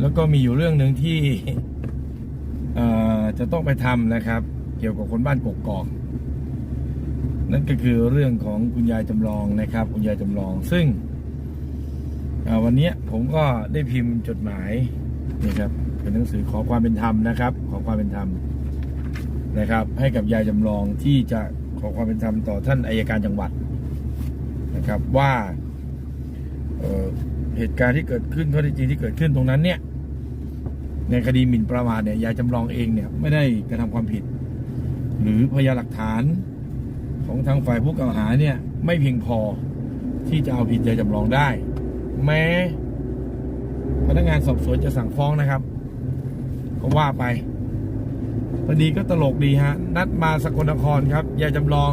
แล้วก็มีอยู่เรื่องหนึ่งที่จะต้องไปทำนะครับ เกี่ยวกับคนบ้านกกอกนั่นก็คือเรื่องของคุณยายจำลองนะครับ คุณยายจำลอง ซึ่งวันนี้ผมก็ได้พิมพ์จดหมายนะครับเป็นหนังสือขอความเป็นธรรมนะครับ ขอความเป็นธรรมนะครับ ให้กับยายจำลองที่จะขอความเป็นธรรมต่อท่านอายการจังหวัดนะครับว่า เหตุการณ์ที่เกิดขึ้นข้อท็จจริงที่เกิดขึ้นตรงนั้นเนี่ย ในคดีหมิ่นประมาทเนี่ยยายจำลองเองเนี่ยไม่ได้กระทำความผิด หรือพยานหลักฐานของทางฝ่ายผู้กล่าวหาเนี่ย ไม่เพียงพอที่จะเอาผิดยายจำลองได้ แม้พนักงานสอบสวนจะสั่งฟ้องนะครับ ก็ว่าไปพอดีก็ตลกดีฮะ นัดมาสกลนครครับยายจำลอง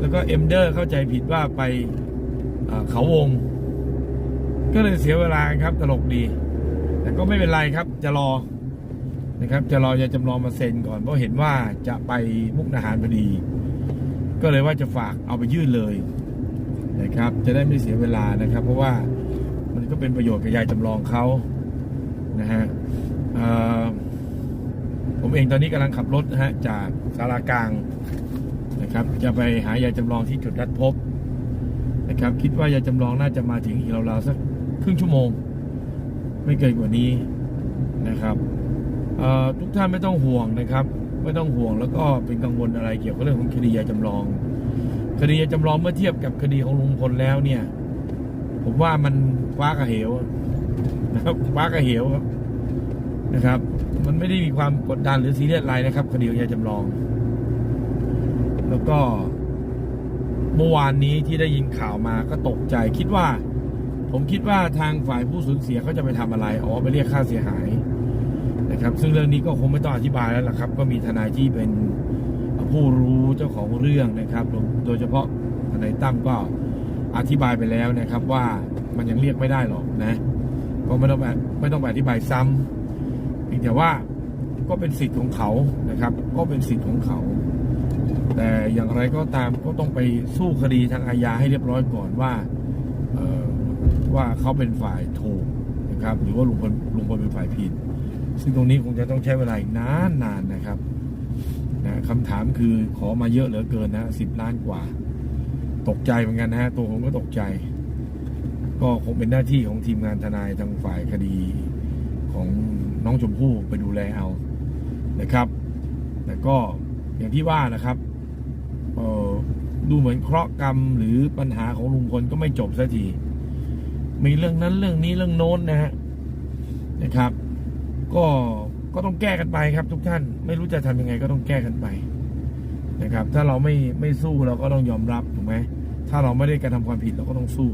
แล้วก็เอ็มเดอร์เข้าใจผิดว่าไปเอ่อเขาวง ก็เลยเสียเวลาครับตลกดี แต่ก็ไม่เป็นไรครับจะรอนะครับ จะรอยาจำลองมาเซ็นก่อนเพราะเห็นว่าจะไปมุกดาหารพอดี ก็เลยว่าจะฝากเอาไปยื่นเลยนะครับ จะได้ไม่เสียเวลานะครับ เพราะว่ามันก็เป็นประโยชน์กับยายจำลองเขานะฮะผมเองตอนนี้กำลังขับรถนะฮะจากสารากลางนะครับ จะไปหายายจำลองที่จุดนัดพบนะครับ คิดว่ายายจำลองน่าจะมาถึงอีกราวๆสัก ครึ่งชั่วโมง ไม่เกินกว่านี้นะครับทุกท่านไม่ต้องห่วงนะครับ ไม่ต้องห่วงแล้วก็เป็นกังวลอะไรเกี่ยวกับเรื่องของคดียาจำลอง คดียาจำลองเมื่อเทียบกับคดีของลุงพลแล้วเนี่ย ผมว่ามันฟ้ากับเหวนะครับฟ้ากับเหวนะครับ มันไม่ได้มีความกดดันหรือซีเรียสอะไรนะครับ คดียาจำลอง แล้วก็เมื่อวานนี้ที่ได้ยินข่าวมาก็ตกใจคิดว่า ผมคิดว่าทางฝ่ายผู้สูญเสียเขาจะไปทำอะไรอ๋อไปเรียกค่าเสียหายนะครับ ซึ่งเรื่องนี้ก็คงไม่ต้องอธิบายแล้วล่ะครับ ก็มีทนายที่เป็นผู้รู้เจ้าของเรื่องนะครับ โดยเฉพาะทนายตั้มก็อธิบายไปแล้วนะครับว่ามันยังเรียกไม่ได้หรอกนะก็ไม่ต้องไปไม่ต้องไปอธิบายซ้ำเพียงแต่ว่าก็เป็นสิทธิ์ของเขานะครับ ก็เป็นสิทธิ์ของเขา แต่อย่างไรก็ตามก็ต้องไปสู้คดีทางอาญาให้เรียบร้อยก่อนว่า ว่าเขาเป็นฝ่ายถูกนะครับ หรือว่าลุงพลลุงพลเป็นฝ่ายผิด ซึ่งตรงนี้คงจะต้องใช้เวลาอีกนานนานนะครับนะคำถามคือขอมาเยอะเหลือเกินนะสิบล้านกว่า ตกใจเหมือนกันนะฮะตัวผมก็ตกใจ ก็คงเป็นหน้าที่ของทีมงานทนายทางฝ่ายคดีของน้องชมพู่ไปดูแลเอานะครับ แต่ก็อย่างที่ว่านะครับเออดูเหมือนเคราะห์กรรมหรือปัญหาของลุงพลก็ไม่จบสักที มีเรื่องนั้นเรื่องนี้เรื่องโน้นนะฮะนะครับ ก็ก็ต้องแก้กันไปครับ ทุกท่าน ไม่รู้จะทำยังไงก็ต้องแก้กันไปนะครับ ถ้าเราไม่ไม่สู้เราก็ต้องยอมรับถูกไหมถ้าเราไม่ได้กระทำความผิดเราก็ต้องสู้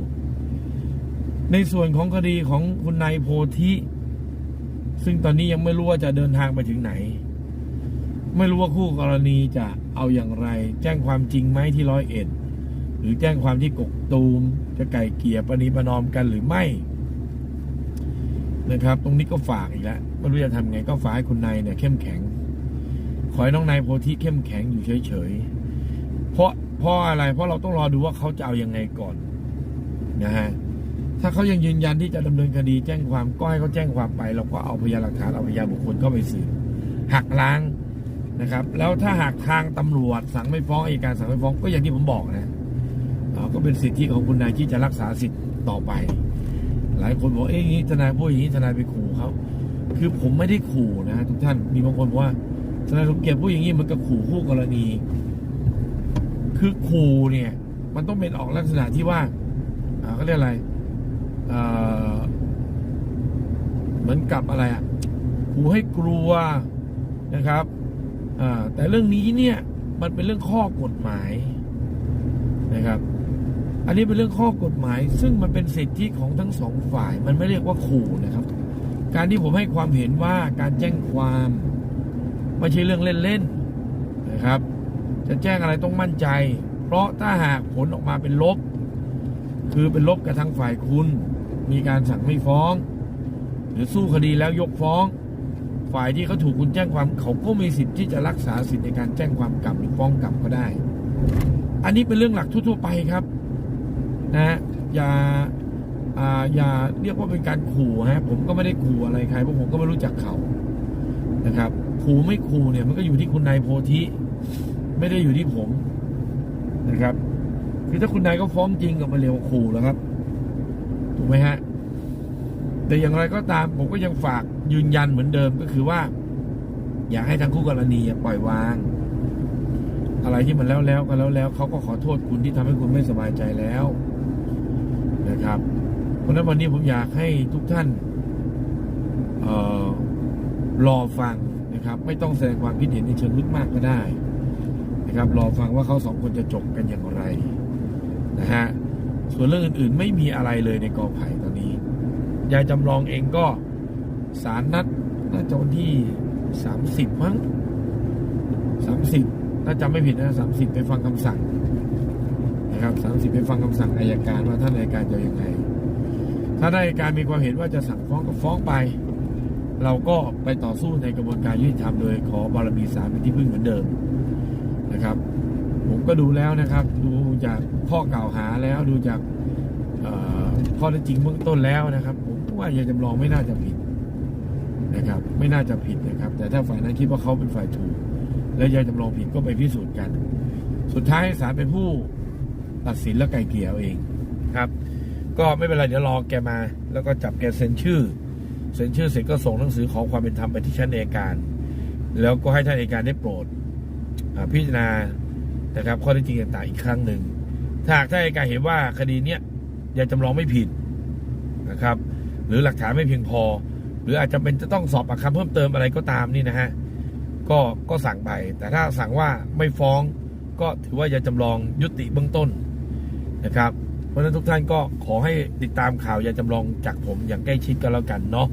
ในส่วนของคดีของคุณนายโพธิซึ่งตอนนี้ยังไม่รู้ว่าจะเดินทางไปถึงไหน ไม่รู้ว่าคู่กรณีจะเอาอย่างไร แจ้งความจริงไหมที่ร้อยเอ็ด รือแจ้งความที่กกตูมจะไก่เกี่ยประนีประนอมกันหรือไม่นะครับ ตรงนี้ก็ฝากอีกแล้วไม่รู้จะทำไงก็ฝากให้คุณนายเนี่ยเข้มแข็ง ขอให้น้องนายโพธิเข้มแข็งอยู่เฉยๆเพราะเพราะอะไร เพราะเราต้องรอดูว่าเขาจะเอายังไงก่อนนะฮะถ้าเขายังยืนยันที่จะดำเนินคดีแจ้งความก็ให้เขาแจ้งความไป เราก็เอาพยานหลักฐานเอาพยานบุคคลเข้าไปสืบหักล้างนะครับ แล้วถ้าหากทางตำรวจสั่งไม่ฟ้องอัยการสั่งไม่ฟ้องก็อย่างที่ผมบอกนะ ก็เป็นสิทธิของคุณนายที่จะรักษาสิทธิ์ต่อไป หลายคนบอกเอ๊ะอย่างนี้ทนายพูดอย่างนี้ทนายไปขู่เขาคือผมไม่ได้ขู่นะทุกท่านมีบางคนบอกว่าทนายสมเกียรติพูดอย่างนี้มันก็ขู่คู่กรณี คือขู่เนี่ย มันต้องเป็นออกลักษณะที่ว่าเขาเรียกอะไรเหมือนกับอะไรอะขู่ให้กลัวนะครับแต่เรื่องนี้เนี่ยมันเป็นเรื่องข้อกฎหมายนะครับ อันนี้เป็นเรื่องข้อกฎหมาย ซึ่งมันเป็นสิทธิของทั้งสองฝ่าย มันไม่เรียกว่าขู่นะครับ การที่ผมให้ความเห็นว่าการแจ้งความไม่ใช่เรื่องเล่นๆนะครับ จะแจ้งอะไรต้องมั่นใจ เพราะถ้าหากผลออกมาเป็นลบ คือเป็นลบกับทางฝ่ายคุณ มีการสั่งไม่ฟ้อง หรือสู้คดีแล้วยกฟ้อง ฝ่ายที่เขาถูกคุณแจ้งความเขาก็มีสิทธิ์ที่จะรักษาสิทธิ์ในการแจ้งความกลับหรือฟ้องกลับก็ได้ อันนี้เป็นเรื่องหลักทั่วๆไปครับ นะฮะอย่าอ่าอย่าเรียกว่าเป็นการขู่ฮะผมก็ไม่ได้ขู่อะไรใครเพราะผมก็ไม่รู้จักเขานะครับขู่ไม่ขู่เนี่ยมันก็อยู่ที่คุณนายโพธิไม่ได้อยู่ที่ผมนะครับคือถ้าคุณนายก็ฟ้องจริงกับมาเร็วขู่แล้วครับ ถูกไหมฮะแต่อย่างไรก็ตามผมก็ยังฝากยืนยันเหมือนเดิมก็คือว่า อยากให้ทางคู่กรณีปล่อยวาง อะไรที่มันแล้วแล้วก็แล้วแล้วเขาก็ขอโทษคุณที่ทำให้คุณไม่สบายใจแล้ว นะครับ เพราะฉะนั้นวันนี้ผมอยากให้ทุกท่านออรอฟังนะครับ ไม่ต้องแสดงความคิดเห็นในเชิงลึกมากก็ได้นะครับ รอฟังว่าเขาสองคนจะจบกันอย่างไรนะฮะส่วนเรื่องอื่นๆ ไม่มีอะไรเลยในกอไผ่ตอนนี้ ยายจำลองเองก็สารนัดน่าจะวันที่สามสิบมั้งสามสิบถ้าจำไม่ผิดนะสามสิบไปฟังคำสั่ง นะครับสามสิบไปฟังคำสั่งอายการว่าท่านอายการจะยังไง ถ้าอายการมีความเห็นว่าจะสั่งฟ้องก็ฟ้องไป เราก็ไปต่อสู้ในกระบวนการยุติธรรมโดยขอบารมีศาลเป็นที่พึ่งเหมือนเดิมนะครับ ผมก็ดูแล้วนะครับ ดูจากข้อกล่าวหาแล้วดูจากข้อเท็จจริงเบื้องต้นแล้วนะครับ ผมว่ายายจำลองไม่น่าจะผิดนะครับ ไม่น่าจะผิดนะครับ แต่ถ้าฝ่ายนั้นคิดว่าเขาเป็นฝ่ายถูก แล้วยายจำลองผิดก็ไปพิสูจน์กัน สุดท้ายศาลเป็นผู้ ตัดสินและไกลเกลี่ยเอาเองครับ ก็ไม่เป็นไรเดี๋ยวรอแกมา แล้วก็จับแกเซ็นชื่อ เซ็นชื่อเสร็จก็ส่งหนังสือขอความเป็นธรรมไปที่ชั้นอัยการ แล้วก็ให้ท่านอัยการได้โปรดพิจารณานะครับข้อเท็จจริงต่างๆอีกครั้งหนึ่งถ้าท่านอัยการเห็นว่าคดีเนี้ยยายจำลองไม่ผิดนะครับ หรือหลักฐานไม่เพียงพอ หรืออาจจะเป็นจะต้องสอบปากคำเพิ่มเติมอะไรก็ตามนี่นะฮะก็ก็สั่งไป แต่ถ้าสั่งว่าไม่ฟ้องก็ถือว่ายายจำลองยุติเบื้องต้น นะครับ เพราะฉะนั้นทุกท่านก็ขอให้ติดตามข่าวยาจำลองจากผมอย่างใกล้ชิดกันแล้วกันเนาะ